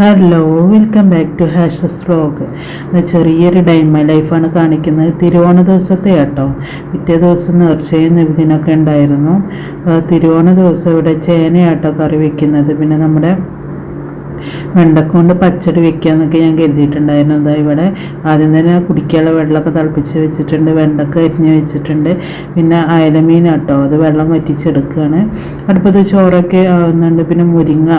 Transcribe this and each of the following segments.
Hello welcome back to Hasha's vlog ചെറിയൊരു ഡൈമ ലൈഫാണ് കാണിക്കുന്നത്. തിരുവോണ ദിവസത്തെ കേട്ടോ പിറ്റേ ദിവസം നേർച്ചയും നിബിദിനൊക്കെ ഉണ്ടായിരുന്നു. തിരുവോണ ദിവസം ഇവിടെ ചേനയാട്ടോ കറി വെക്കുന്നത്. പിന്നെ നമ്മുടെ വെണ്ടക്കൊണ്ട് പച്ചടി വെക്കാന്നൊക്കെ ഞാൻ കരുതിയിട്ടുണ്ടായിരുന്നു. അതാ ഇവിടെ ആദ്യം തന്നെ കുടിക്കാനുള്ള വെള്ളമൊക്കെ തിളപ്പിച്ച് വെച്ചിട്ടുണ്ട്. വെണ്ടക്ക അരിഞ്ഞ് വെച്ചിട്ടുണ്ട്. പിന്നെ അയലമീൻ കേട്ടോ അത് വെള്ളം വറ്റിച്ചെടുക്കുകയാണ്. അടുപ്പത്ത് ചോറൊക്കെ ആവുന്നുണ്ട്. പിന്നെ മുരിങ്ങ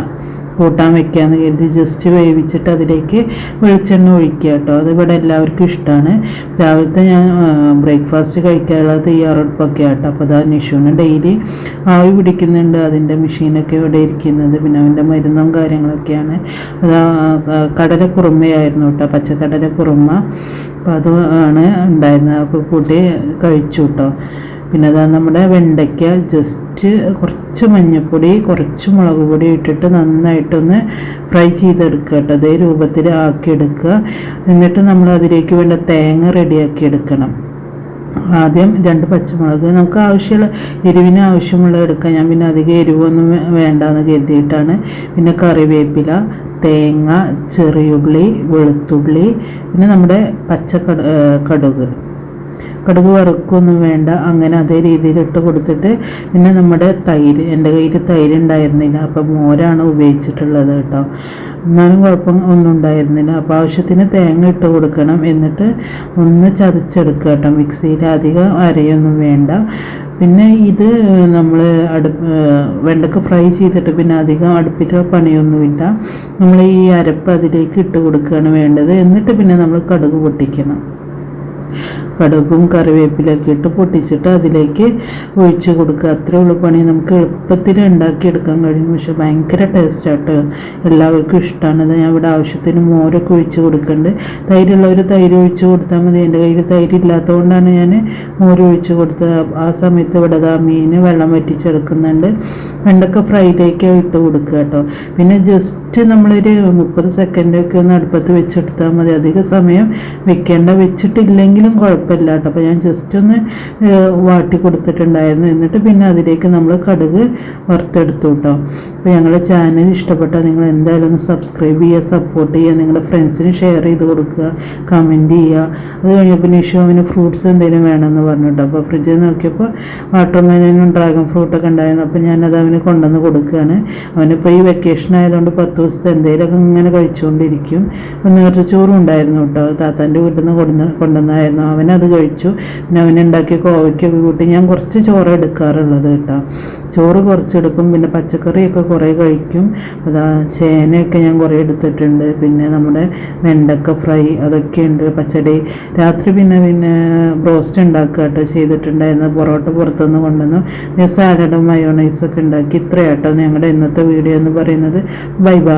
കൂട്ടാൻ വെക്കാമെന്ന് കരുതി ജസ്റ്റ് വേവിച്ചിട്ട് അതിലേക്ക് വെളിച്ചെണ്ണ ഒഴിക്കുക കേട്ടോ. അത് ഇവിടെ എല്ലാവർക്കും ഇഷ്ടമാണ് രാവിലത്തെ ഞാൻ ബ്രേക്ക്ഫാസ്റ്റ് കഴിക്കാനുള്ള തയ്യാറെടുപ്പൊക്കെ ആട്ടോ. അപ്പോൾ അതാ നിഷുവിന് ഡെയിലി ആവി പിടിക്കുന്നുണ്ട്. അതിന്റെ മെഷീനൊക്കെ ഇവിടെ ഇരിക്കുന്നത്. പിന്നെ അവന്റെ മരുന്നും കാര്യങ്ങളൊക്കെയാണ്. അതാ കടല കുറുമയായിരുന്നു കേട്ടോ. പച്ചക്കടല കുറുമ. അപ്പോൾ അത് ആണ് ഉണ്ടായിരുന്നത്. അപ്പോൾ കൂട്ടി കഴിച്ചു കേട്ടോ. പിന്നെ അതാ നമ്മുടെ വെണ്ടയ്ക്ക ജസ്റ്റ് കുറച്ച് മഞ്ഞൾപ്പൊടി കുറച്ച് മുളക് പൊടി ഇട്ടിട്ട് നന്നായിട്ടൊന്ന് ഫ്രൈ ചെയ്തെടുക്കുക കേട്ടോ. അതേ രൂപത്തിൽ ആക്കിയെടുക്കുക. എന്നിട്ട് നമ്മൾ അതിലേക്ക് വേണ്ട തേങ്ങ റെഡിയാക്കി എടുക്കണം. ആദ്യം രണ്ട് പച്ചമുളക്. നമുക്ക് ആവശ്യമുള്ള എരിവിന് ആവശ്യമുള്ള എടുക്കാം. ഞാൻ പിന്നെ അധികം എരിവൊന്നും വേണ്ടാന്ന് കരുതിയിട്ടാണ്. പിന്നെ കറിവേപ്പില തേങ്ങ ചെറിയുള്ളി വെളുത്തുള്ളി പിന്നെ നമ്മുടെ പച്ച കടുക്. കടുക് വറുക്കൊന്നും വേണ്ട. അങ്ങനെ അതേ രീതിയിൽ ഇട്ട് കൊടുത്തിട്ട് പിന്നെ നമ്മുടെ തൈര് എന്റെ കയ്യിൽ തൈര് ഉണ്ടായിരുന്നില്ല. അപ്പം മോരാണ് ഉപയോഗിച്ചിട്ടുള്ളത് കേട്ടോ. എന്നാലും കുഴപ്പം ഒന്നും ഉണ്ടായിരുന്നില്ല. അപ്പോൾ ആവശ്യത്തിന് തേങ്ങ ഇട്ട് കൊടുക്കണം. എന്നിട്ട് ഒന്ന് ചതച്ചെടുക്കുക കേട്ടോ. മിക്സിയിൽ അധികം അരയൊന്നും വേണ്ട. പിന്നെ ഇത് നമ്മൾ അടുപ്പ് വെണ്ടക്ക ഫ്രൈ ചെയ്തിട്ട് പിന്നെ അധികം അടുപ്പിന്റെ പണിയൊന്നുമില്ല. നമ്മൾ ഈ അരപ്പ് അതിലേക്ക് ഇട്ട് കൊടുക്കുകയാണ് വേണ്ടത്. എന്നിട്ട് പിന്നെ നമ്മൾ കടുക് പൊട്ടിക്കണം. കടുകും കറിവേപ്പിലൊക്കെ ഇട്ട് പൊട്ടിച്ചിട്ട് അതിലേക്ക് ഒഴിച്ച് കൊടുക്കുക. അത്രേ ഉള്ളൂ പണി. നമുക്ക് എളുപ്പത്തിൽ ഉണ്ടാക്കിയെടുക്കാൻ കഴിയും. പക്ഷെ ഭയങ്കര ടേസ്റ്റായിട്ട് എല്ലാവർക്കും ഇഷ്ടമാണ് ഞാൻ ഇവിടെ ആവശ്യത്തിന് മോരൊക്കെ ഒഴിച്ച് കൊടുക്കുന്നുണ്ട് തൈരുള്ളവർ തൈര് ഒഴിച്ച് കൊടുത്താൽ മതി. എന്റെ കയ്യിൽ തൈര് ഇല്ലാത്തതുകൊണ്ടാണ് ഞാൻ മോര് ഒഴിച്ച് കൊടുത്തത്. ആ സമയത്ത് ഇവിടെ ആ മീൻ വെള്ളം വറ്റിച്ചെടുക്കുന്നുണ്ട്. വെണ്ടക്ക ഫ്രൈയിലേക്ക് ഇട്ട് കൊടുക്കുക കേട്ടോ. പിന്നെ ജസ്റ്റ് നമ്മളൊരു മുപ്പത് സെക്കൻഡൊക്കെ ഒന്ന് അടുപ്പത്ത് വെച്ചെടുത്താൽ മതി. അധിക സമയം വെക്കേണ്ട. വെച്ചിട്ടില്ലെങ്കിലും കുഴപ്പമില്ല. കേട്ടോ അപ്പോൾ ഞാൻ ജസ്റ്റ് ഒന്ന് വാട്ടി കൊടുത്തിട്ടുണ്ടായിരുന്നു. എന്നിട്ട് പിന്നെ അതിലേക്ക് നമ്മൾ കടുക് വറുത്തെടുത്തു കേട്ടോ അപ്പോൾ ഞങ്ങളുടെ ചാനൽ ഇഷ്ടപ്പെട്ടാൽ നിങ്ങൾ എന്തായാലും ഒന്ന് സബ്സ്ക്രൈബ് ചെയ്യുക സപ്പോർട്ട് ചെയ്യുക നിങ്ങളുടെ ഫ്രണ്ട്സിന് ഷെയർ ചെയ്ത് കൊടുക്കുക കമന്റ് ചെയ്യുക. അത് കഴിഞ്ഞപ്പോൾ നിഷോവിന് ഫ്രൂട്ട്സ് എന്തെങ്കിലും വേണമെന്ന് പറഞ്ഞു കേട്ടോ അപ്പോൾ ഫ്രിഡ്ജിൽ നോക്കിയപ്പോൾ വാട്ടർമെലനും ഡ്രാഗൺ ഫ്രൂട്ടൊക്കെ ഉണ്ടായിരുന്നു. അപ്പോൾ ഞാനത് അവന് കൊണ്ടുവന്ന് കൊടുക്കുകയാണ്. അവനിപ്പോൾ ഈ വെക്കേഷൻ ആയതുകൊണ്ട് പത്ത് ദിവസത്തെ എന്തെങ്കിലുമൊക്കെ ഇങ്ങനെ കഴിച്ചുകൊണ്ടിരിക്കും ഒന്ന് കുറച്ച് ചോറും ഉണ്ടായിരുന്നു കേട്ടോ താത്താന്റെ വീട്ടിൽ നിന്ന് കൊണ്ടുവന്ന് കൊണ്ടുവന്നായിരുന്നു. അവനത് കഴിച്ചു. പിന്നെ അവനുണ്ടാക്കിയ കോവയ്ക്കൊക്കെ കൂട്ടി ഞാൻ കുറച്ച് ചോറ് എടുക്കാറുള്ളത് കേട്ടോ. ചോറ് കുറച്ചെടുക്കും പിന്നെ പച്ചക്കറിയൊക്കെ കുറേ കഴിക്കും. അതാ ചേനയൊക്കെ ഞാൻ കുറേ എടുത്തിട്ടുണ്ട്. പിന്നെ നമ്മുടെ വെണ്ടക്ക ഫ്രൈ അതൊക്കെ ഉണ്ട്. പച്ചടി. രാത്രി പിന്നെ പിന്നെ ബ്രോസ്റ്റ് ഉണ്ടാക്കുക കേട്ടോ ചെയ്തിട്ടുണ്ടായിരുന്നു. പൊറോട്ട പുറത്തുനിന്ന് കൊണ്ടുവന്നു. സാലഡും മയോണൈസൊക്കെ ഉണ്ടാക്കി. ഇത്രയാട്ടോ ഞങ്ങളുടെ ഇന്നത്തെ വീഡിയോ എന്ന് പറയുന്നത്. Bye bye.